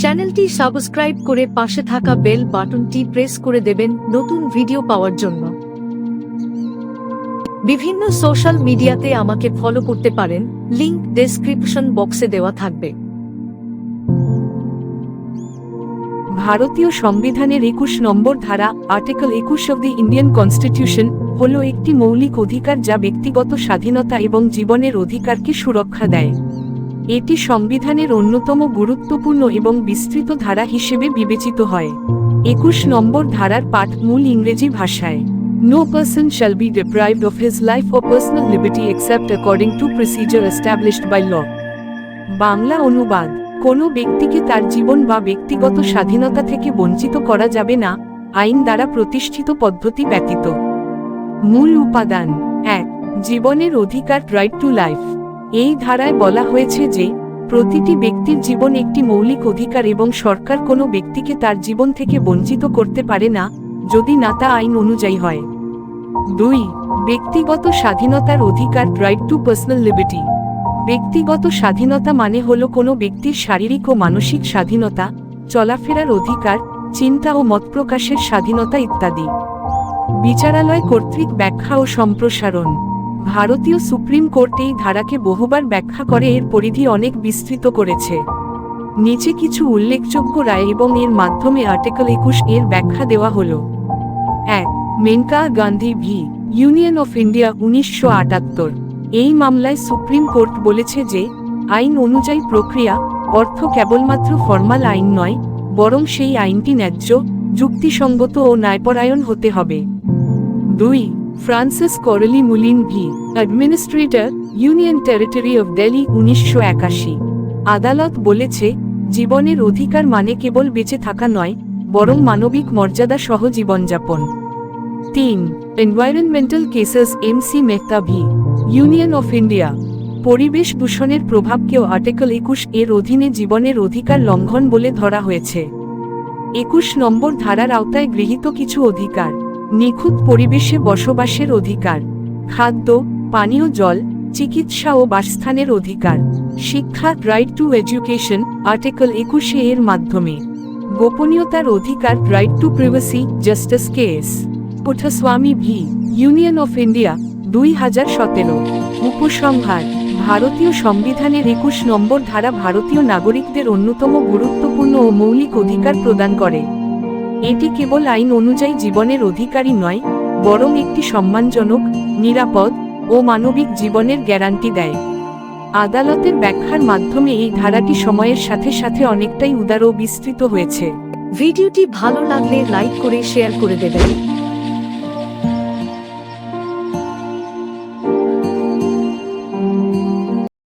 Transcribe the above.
চ্যানেলটি সাবস্ক্রাইব করে পাশে থাকা বেল বাটনটি প্রেস করে দেবেন নতুন ভিডিও পাওয়ার জন্য। বিভিন্ন সোশ্যাল মিডিয়াতে আমাকে ফলো করতে পারেন, লিংক ডেসক্রিপশন বক্সে দেওয়া থাকবে। ভারতীয় সংবিধানের একুশ নম্বর ধারা, আর্টিকেল একুশ অব দি ইন্ডিয়ান কনস্টিটিউশন, হল একটি মৌলিক অধিকার যা ব্যক্তিগত স্বাধীনতা এবং জীবনের অধিকারকে সুরক্ষা দেয়। এটি সংবিধানের অন্যতম গুরুত্বপূর্ণ এবং বিস্তৃত ধারা হিসেবে বিবেচিত হয়। একুশ নম্বর ধারার পাঠ মূল ইংরেজি ভাষায়। No person shall be deprived of his life or personal liberty except according to procedure established by law. Bangla অনুবাদ। কোনো ব্যক্তিকে তার জীবন বা ব্যক্তিগত স্বাধীনতা থেকে বঞ্চিত করা যাবে না, আইন দ্বারা প্রতিষ্ঠিত পদ্ধতি ব্যতীত। মূল উপাদান। এক, জীবনের অধিকার রাইট টু লাইফ এই ধারায় বলা হয়েছে যে, প্রতিটি ব্যক্তির জীবন একটি মৌলিক অধিকার এবং সরকার কোনো ব্যক্তিকে তার জীবন থেকে বঞ্চিত করতে পারে না, যদি না তা আইন অনুযায়ী হয়। দুই, ব্যক্তিগত স্বাধীনতার অধিকার রাইট টু পার্সোনাল লিবার্টি ব্যক্তিগত স্বাধীনতা মানে হল কোনো ব্যক্তির শারীরিক ও মানসিক স্বাধীনতা, চলাফেরার অধিকার, চিন্তা ও মত প্রকাশের স্বাধীনতা ইত্যাদি। বিচারালয় কর্তৃক ব্যাখ্যা ও সম্প্রসারণ। ভারতীয় সুপ্রিম কোর্ট এই ধারাকে বহুবার ব্যাখ্যা করে এর পরিধি অনেক বিস্তৃত করেছে। নিচে কিছু উল্লেখযোগ্য রায় এবং এর মাধ্যমে আর্টিকেল একুশ এর ব্যাখ্যা দেওয়া হল। এক, Maneka Gandhi v, union of India উনিশশো আটাত্তর। এই মামলায় সুপ্রিম কোর্ট বলেছে যে, আইন অনুযায়ী প্রক্রিয়া, অর্থ কেবলমাত্র ফরমাল আইন নয়, বরং সেই আইনটি ন্যায্য, যুক্তিসঙ্গত ও ন্যায়পরায়ণ হতে হবে। দুই Francis Coralie Mullin v administrator union territory of Delhi উনিশশো একাশি। আদালত বলেছে, জীবনের অধিকার মানে কেবল বেঁচে থাকা নয়, বরং মানবিক মর্যাদা সহ জীবনযাপন। তিন environmental cases M C Mehta v union of India পরিবেশ দূষণের প্রভাবকেও আর্টিকেল একুশ এর অধীনে জীবনের অধিকার লঙ্ঘন বলে ধরা হয়েছে। একুশ নম্বর ধারার আওতায় গৃহীত কিছু অধিকার। নিখুঁত পরিবেশে বসবাসের অধিকার, খাদ্য, পানীয় জল, চিকিৎসা ও বাসস্থানের অধিকার। শিক্ষা রাইট টু এডুকেশন আর্টিকেল একুশে এর মাধ্যমে। গোপনীয়তার অধিকার right to privacy justice case Puttaswamy v union of India দুই হাজার সতেরো। উপসংহার, ভারতীয় সংবিধানের একুশ নম্বর ধারা ভারতীয় নাগরিকদের অন্যতম গুরুত্বপূর্ণ ও মৌলিক অধিকার প্রদান করে। এটি কেবল আইন অনুযায়ী জীবনের অধিকারী নয়, বরং একটি সম্মানজনক, নিরাপদ ও মানবিক জীবনের গ্যারান্টি দেয়। আদালতের ব্যাখ্যার মাধ্যমে এই ধারাটি সময়ের সাথে সাথে অনেকটাই উদার ও বিস্তৃত হয়েছে। ভিডিওটি ভালো লাগলে লাইক করে শেয়ার করে দেবেন।